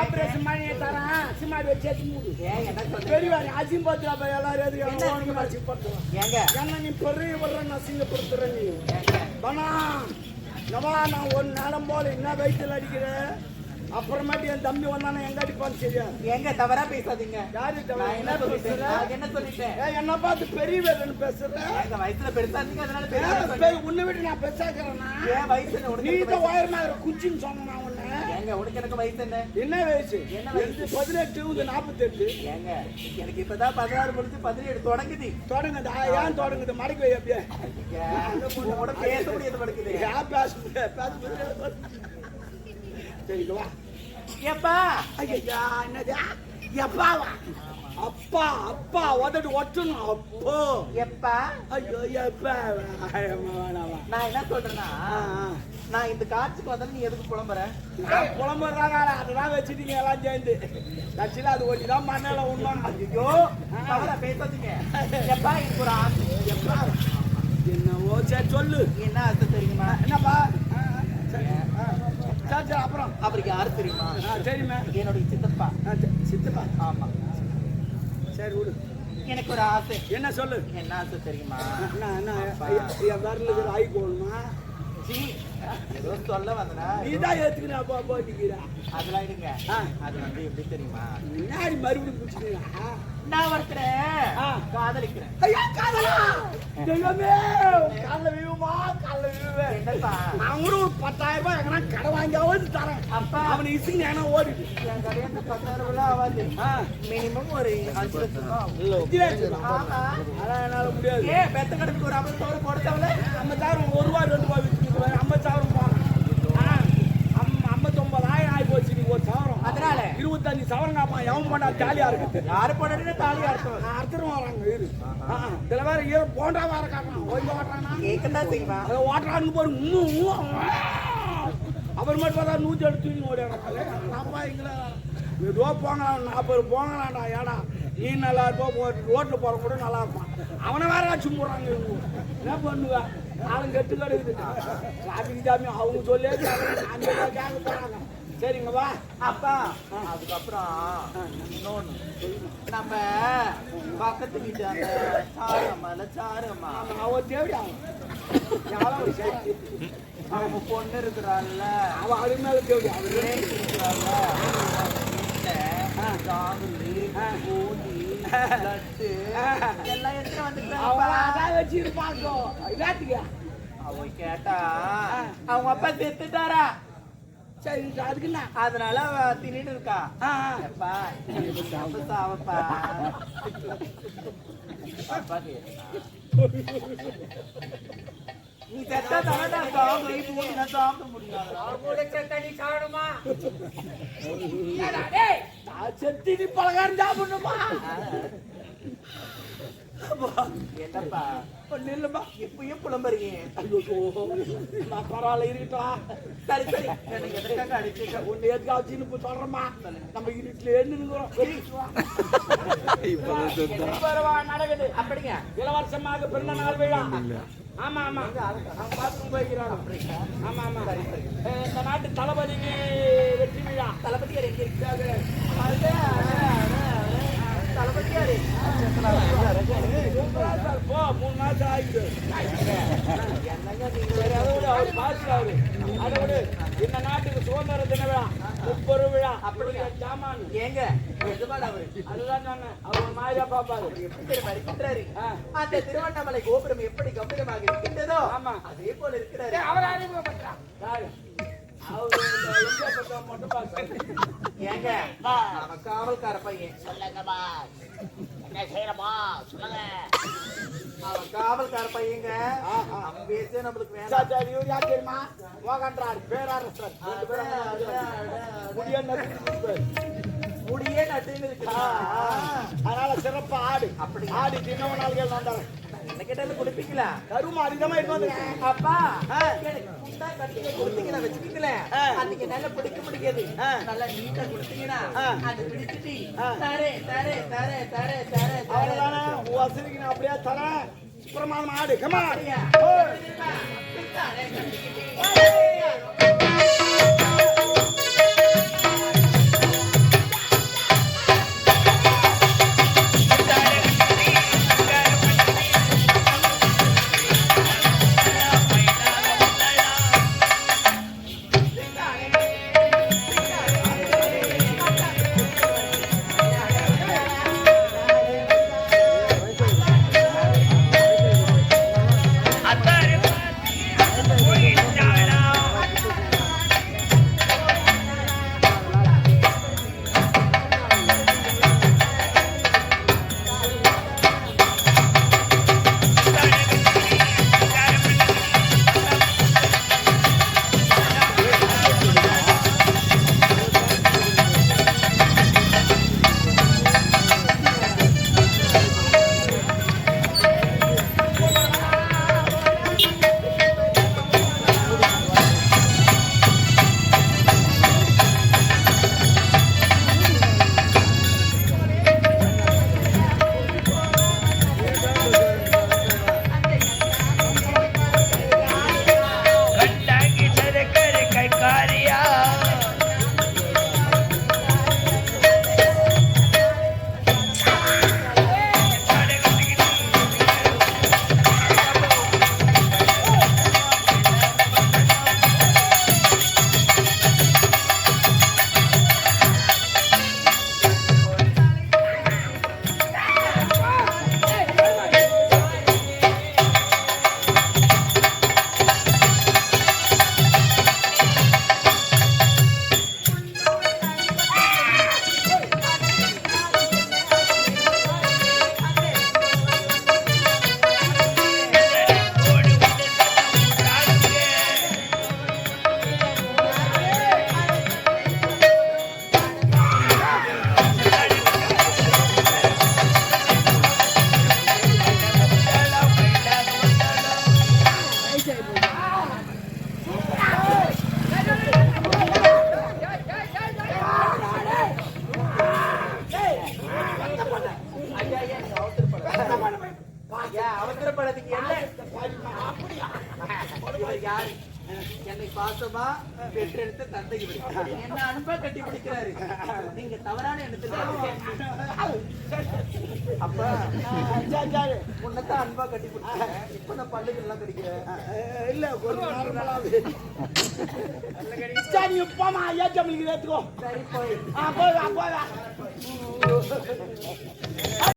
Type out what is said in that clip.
Operation பண்ணி தரேன். சிமாடி வச்சு மூடு. பெரியவார் அசிம்பத்திரா போய் எல்லாரும் எதுக்கு உனக்கு அசிம்பத்துறோம் ஏன்னா நீ பெரிய வர்ற நான் சிங்கப்படுத்துறேன் நீ. பணா நவா நான் ஒரு நேரம் போல என்ன வயிற்றுல அடிக்கிறேன் அப்புறமேட்டு என் தம்பி வந்தானே எங்க அடிப்பான்னு சரியா எங்க தவறா பேசாதீங்க. யாரு என்ன நான் என்ன சொல்லிட்டேன்? என்ன பார்த்து பெரிய வேலைன்னு பேசுறேன் வயசுல பெருசா இருந்தீங்க அதனால சொன்னேன். உன்னை விட்டு நான் பெருசாக்கிறேன்னா என் வயசு என்ன நீ தான் உயரமா குச்சின்னு சொன்னா உன்னை? ஏங்க உனக்கு எனக்கு வயசு என்ன? என்ன வயசு? என்ன வயசு? பதினெட்டு இது நாற்பத்தெட்டு ஏங்க எனக்கு இப்பதான் பதினாறு முடிச்சு பதினேழு தொடங்குது. தொடங்குது. ஏன் தொடங்குது? மடக்கு வை அப்படியே. உங்களோட பேச முடியாது படுக்குது ஏன் பேச முடியாது? பேச முடியாது. ஏப்பா! ஐயா என்னது? எப்பாவா அப்பா அப்பா உதட்டு ஒட்டணும் அப்போ. எப்பா? ஐயோ எப்பா? நான் என்ன சொல்றேன்னா. நான் இந்த காட்சிக்கு வந்தா நீ எதுக்கு புலம்புற? நான் புலம்புறாங்க அதெல்லாம் வச்சுட்டீங்க எல்லாம் சேர்ந்து. கட்சியில் அது ஒட்டி தான் மண்ணால உண்மை ஐயோ பேசாதீங்க. எப்பா எனக்கு ஒரு ஆசை. எப்பா? என்னவோ சரி சொல்லு. என்ன ஆசை தெரியுமா? என்னப்பா ஆ, ஆ, சரி ஆ, சரி சரி அப்புறம் அவருக்கு யாரு தெரியுமா? சரிம்மா என்னுடைய சித்தப்பா. சித்தப்பா? ஆமா. சரி விடு. எனக்கு ஒரு ஆசை. என்ன சொல்லு? என்ன ஆசை தெரியுமா? என்ன என்ன? என் வரல ஜி ஏதோ சொல்ல வந்தனா? நீ தான் ஏத்துக்கிறா அப்பா போட்டிக்கிறா அதெல்லாம் இருங்க. ஆ. அது வந்து எப்படி தெரியுமா? முன்னாடி மறுபடியும் பிடிச்சிக்கிறா நான் ஒருத்தரை ஆ. காதலிக்கிறேன். ஐயா காதலா? தெய்வமே காலைல விழுமா காலைல விழுவேன். என்னப்பா? அவனும் ஒரு பத்தாயிரம் ரூபாய் எங்கன்னா கடை வாங்கியாவது தரேன். அப்பா. அவனை ஏன்னா ஓடிட்டு என் கல்யாணம் பத்தாயிரம் ரூபாய் ஆகாது. மினிமம் ஒரு அஞ்சு லட்சம் அதான் என்னால முடியாது. பெத்த கணக்கு ஒரு ஐம்பது சவரம் போட தேவையில்ல? ஒரு ரூபா ரெண்டு ரூபா இருபத்தஞ்சு சவரம் காப்பான் எவன் பண்ணா ஜாலியா இருக்குது? யாரு போடுறது தாலியா இருக்கும். அர்த்தம் வராங்க இரு. சில பேர் ஈர போண்டா வர காட்டுறான். ஓய்ந்து ஓட்டுறானா செய்வான் அதை ஓட்டுறான்னு அவர் மட்டும் பார்த்தா நூற்றி எடுத்து ஓடிடுறாங்க அப்பா இங்களா மெதுவாக போங்களாம் நாற்பது போங்களாம்டா ஏடா. நீ நல்லா இருப்பா ரோட்டில் போகிற கூட நல்லா இருப்பான். அவனை வேற ஆச்சு போடுறாங்க என்ன பண்ணுவா? நாளும் கெட்டு கிடக்குது டிராஃபிக் ஜாமி அவங்க சொல்லி அந்த கேட்க போகிறாங்க சரிங்க வா. அப்பா அதுக்கப்புறம் இன்னொன்னு. நம்ம பக்கத்து வீட்டு அந்த சாரம்மால சாரம்மா. அவன் தேடி அவன் அவங்க பொண்ணு இருக்கிறாள்ல. அவன் அது மேலே தேடி விவேக் இருக்கிறாள்ல. ஜாங்குலி பூந்தி லட்டு எல்லாம் எடுத்து அவன் வந்துக்கிறாங்க அதான் வச்சிருப்பாங்க இதாத்துக்க அவ கேட்டா அவங்க அப்பா செத்துட்டாரா சரி அதுக்கு என்ன அதனால அவ தின்னுட்டு இருக்கா. அப்பா கேட்டா. நீ செத்தா தானே நான் சாப்பிட முடியும் நான் சாப்பிட தண்ணி காணுமா ஏடா டேய் நான் செத்தி நீ பலகாரம் சாப்பிடணுமா என்னப்பா ஒண்ணு இல்லம்மா இப்பயும் புலம்புறீங்க நான் பரவாயில்ல இருக்கட்டும் சரி சரி எனக்கு இப்ப சொல்றேம்மா நம்ம இருட்டுல எழுந்துக்கிறோம் நடக்குது அப்படிங்க இளவரசமாக பிறந்த நாள் விழா ஆமா ஆமா அவங்க பாத்ரூம் போய்க்கிறாங்க ஆமா ஆமா இந்த நாட்டு தளபதிக்கு வெற்றி விழா தளபதியார் எங்க இருக்காங்க மூணு மாசம் ஆயிடுச்சு என்னங்க நீங்க சரி அதை விட அவர் பாஸ் அவரு அதை விட இந்த நாட்டுக்கு சுதந்திர தின விழா முப்பது விழா அப்படிங்க சாமான் அவரு அதுதான் சொன்னேன் அவர் மாதிரியா பாப்பாரு இருக்கின்றாரு ஆ. அந்த திருவண்ணாமலை கோபுரம் எப்படி கம்பீரமாக இருக்கின்றதோ ஆமா. அதே போல இருக்கிறாரு. அவர் அறிமுகப்படுத்துறான் ஏங்க? காவல்கார பையன். சொல்லுங்கம்மா. என்ன செய்யறமா? சொல்லுங்க. அவன் காவல்கார பையங்க. ஆஹா. அவன் பேசே நம்மளுக்கு வேணாம். சரி, சரி, இவர் யார் தெரியுமா? அட, அட, அட. முடிய நட்டு முடியே நட்டுன்னு இருக்குதா அதனால சிறப்பா ஆடு. அப்படி. ஆடு சின்ன நாள்கள் வந்தாங்க என்ன கேட்டாலும் குடிப்பீங்களா? கருமா அதிகமா எடுத்து வந்துருக்கேன் அப்பா குண்டா கட்டிங்க கொடுத்தீங்கன்னா வச்சுக்கீங்களேன் ஆ. அன்னைக்கு நல்லா பிடிக்க ஆ. நல்லா நீட்டா கொடுத்தீங்கன்னா. அது பிடிச்சிட்டு. தரே தரே தரே தரே தரே அவ்வளவுதானே? உன் வசதிக்கு நான் அப்படியே தரேன். சுப்பிரமாதம் ஆடு கமா என்ன அன்பா கட்டி பிடிக்கிறாரு? நீங்க தவறான எண்ணத்துல அப்பா முன்னதான் அன்பா கட்டி பிடிக்கிறேன் இப்ப நான் பல்லுக்கு எல்லாம் கடிக்கிறேன் இல்ல கொஞ்சம் நார்மலாவே சரி போமா ஐயா ஜம்மிக்கு ஏத்துக்கோ. சரி போய். போய் வா